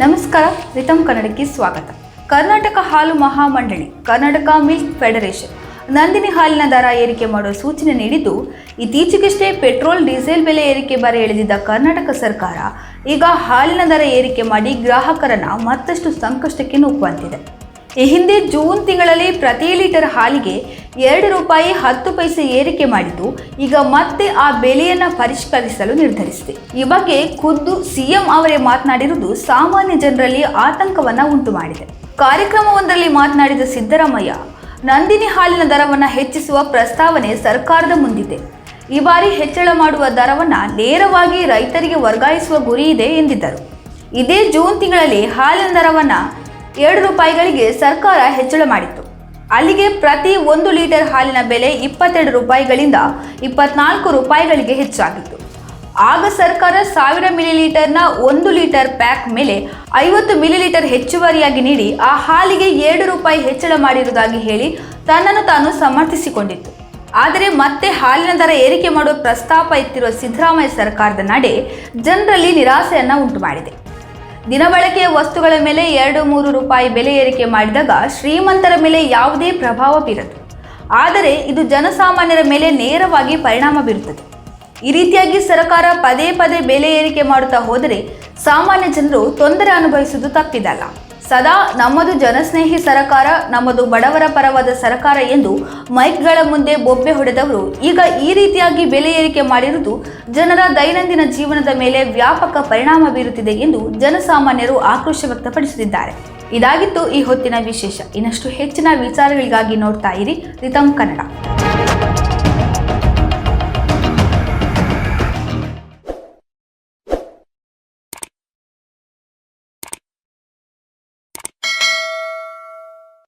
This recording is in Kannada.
ನಮಸ್ಕಾರ ರಿತಮ್ ಕನ್ನಡಕ್ಕೆ ಸ್ವಾಗತ. ಕರ್ನಾಟಕ ಹಾಲು ಮಹಾಮಂಡಳಿ, ಕರ್ನಾಟಕ ಮಿಲ್ಕ್ ಫೆಡರೇಷನ್. ನಂದಿನಿ ಹಾಲಿನ ದರ ಏರಿಕೆ ಮಾಡುವ ಸೂಚನೆ ನೀಡಿದ್ದು, ಇತ್ತೀಚೆಗಷ್ಟೇ ಪೆಟ್ರೋಲ್, ಡೀಸೆಲ್ ಬೆಲೆ ಏರಿಕೆ ಬಾರಿ ಎಳೆದಿದ್ದ ಕರ್ನಾಟಕ ಸರ್ಕಾರ ಈಗ ಹಾಲಿನ ದರ ಏರಿಕೆ ಮಾಡಿ ಗ್ರಾಹಕರನ್ನು ಮತ್ತಷ್ಟು ಸಂಕಷ್ಟಕ್ಕೆ ನೂಕುವಂತಿದೆ. ಈ ಹಿಂದೆ ಜೂನ್ ತಿಂಗಳಲ್ಲಿ ಪ್ರತಿ ಲೀಟರ್ ಹಾಲಿಗೆ ಎರಡು ರೂಪಾಯಿ ಹತ್ತು ಪೈಸೆ ಏರಿಕೆ ಮಾಡಿದ್ದು, ಈಗ ಮತ್ತೆ ಆ ಬೆಲೆಯನ್ನು ಪರಿಷ್ಕರಿಸಲು ನಿರ್ಧರಿಸಿದೆ. ಈ ಬಗ್ಗೆ ಖುದ್ದು ಸಿಎಂ ಅವರೇ ಮಾತನಾಡಿರುವುದು ಸಾಮಾನ್ಯ ಜನರಲ್ಲಿ ಆತಂಕವನ್ನು ಉಂಟು ಮಾಡಿದೆ ಕಾರ್ಯಕ್ರಮವೊಂದರಲ್ಲಿ ಮಾತನಾಡಿದ ಸಿದ್ದರಾಮಯ್ಯ, ನಂದಿನಿ ಹಾಲಿನ ದರವನ್ನು ಹೆಚ್ಚಿಸುವ ಪ್ರಸ್ತಾವನೆ ಸರ್ಕಾರದ ಮುಂದಿದೆ. ಈ ಬಾರಿ ಹೆಚ್ಚಳ ಮಾಡುವ ದರವನ್ನು ನೇರವಾಗಿ ರೈತರಿಗೆ ವರ್ಗಾಯಿಸುವ ಗುರಿ ಇದೆ ಎಂದಿದ್ದರು. ಇದೇ ಜೂನ್ ತಿಂಗಳಲ್ಲಿ ಹಾಲಿನ ದರವನ್ನು ಎರಡು ರೂಪಾಯಿಗಳಿಗೆ ಸರ್ಕಾರ ಹೆಚ್ಚಳ ಮಾಡಿತ್ತು. ಅಲ್ಲಿಗೆ ಪ್ರತಿ ಒಂದು ಲೀಟರ್ ಹಾಲಿನ ಬೆಲೆ ಇಪ್ಪತ್ತೆರಡು ರೂಪಾಯಿಗಳಿಂದ ಇಪ್ಪತ್ನಾಲ್ಕು ರೂಪಾಯಿಗಳಿಗೆ ಹೆಚ್ಚಾಗಿತ್ತು. ಆಗ ಸರ್ಕಾರ ಸಾವಿರ ಮಿಲಿ ಲೀಟರ್ನ ಒಂದು ಲೀಟರ್ ಪ್ಯಾಕ್ ಮೇಲೆ ಐವತ್ತು ಮಿಲಿ ಲೀಟರ್ ಹೆಚ್ಚುವರಿಯಾಗಿ ನೀಡಿ ಆ ಹಾಲಿಗೆ ಎರಡು ರೂಪಾಯಿ ಹೆಚ್ಚಳ ಮಾಡಿರುವುದಾಗಿ ಹೇಳಿ ತನ್ನನ್ನು ತಾನು ಸಮರ್ಥಿಸಿಕೊಂಡಿತ್ತು. ಆದರೆ ಮತ್ತೆ ಹಾಲಿನ ದರ ಏರಿಕೆ ಮಾಡುವ ಪ್ರಸ್ತಾಪ ಇತ್ತಿರುವ ಸಿದ್ದರಾಮಯ್ಯ ಸರ್ಕಾರದ ನಡೆ ಜನರಲ್ಲಿ ನಿರಾಸೆಯನ್ನು ಉಂಟು ಮಾಡಿದೆ ದಿನಬಳಕೆಯ ವಸ್ತುಗಳ ಮೇಲೆ ಎರಡು ಮೂರು ರೂಪಾಯಿ ಬೆಲೆ ಏರಿಕೆ ಮಾಡಿದಾಗ ಶ್ರೀಮಂತರ ಮೇಲೆ ಯಾವುದೇ ಪ್ರಭಾವ ಬೀರದು. ಆದರೆ ಇದು ಜನಸಾಮಾನ್ಯರ ಮೇಲೆ ನೇರವಾಗಿ ಪರಿಣಾಮ ಬೀರುತ್ತದೆ. ಈ ರೀತಿಯಾಗಿ ಸರ್ಕಾರ ಪದೇ ಪದೇ ಬೆಲೆ ಏರಿಕೆ ಮಾಡುತ್ತಾ ಹೋದರೆ ಸಾಮಾನ್ಯ ಜನರು ತೊಂದರೆ ಅನುಭವಿಸುವುದು ತಪ್ಪಿದಲ್ಲ. ಸದಾ ನಮ್ಮದು ಜನಸ್ನೇಹಿ ಸರಕಾರ, ನಮ್ಮದು ಬಡವರ ಪರವಾದ ಸರಕಾರ ಎಂದು ಮೈಕ್ಗಳ ಮುಂದೆ ಬೊಬ್ಬೆ ಹೊಡೆದವರು ಈಗ ಈ ರೀತಿಯಾಗಿ ಬೆಲೆ ಏರಿಕೆ ಮಾಡಿರುವುದು ಜನರ ದೈನಂದಿನ ಜೀವನದ ಮೇಲೆ ವ್ಯಾಪಕ ಪರಿಣಾಮ ಬೀರುತ್ತಿದೆ ಎಂದು ಜನಸಾಮಾನ್ಯರು ಆಕ್ರೋಶ ವ್ಯಕ್ತಪಡಿಸುತ್ತಿದ್ದಾರೆ. ಇದಾಗಿತ್ತು ಈ ಹೊತ್ತಿನ ವಿಶೇಷ. ಇನ್ನಷ್ಟು ಹೆಚ್ಚಿನ ವಿಚಾರಗಳಿಗಾಗಿ ನೋಡ್ತಾ ಇರಿ ರಿತಮ್ ಕನ್ನಡ.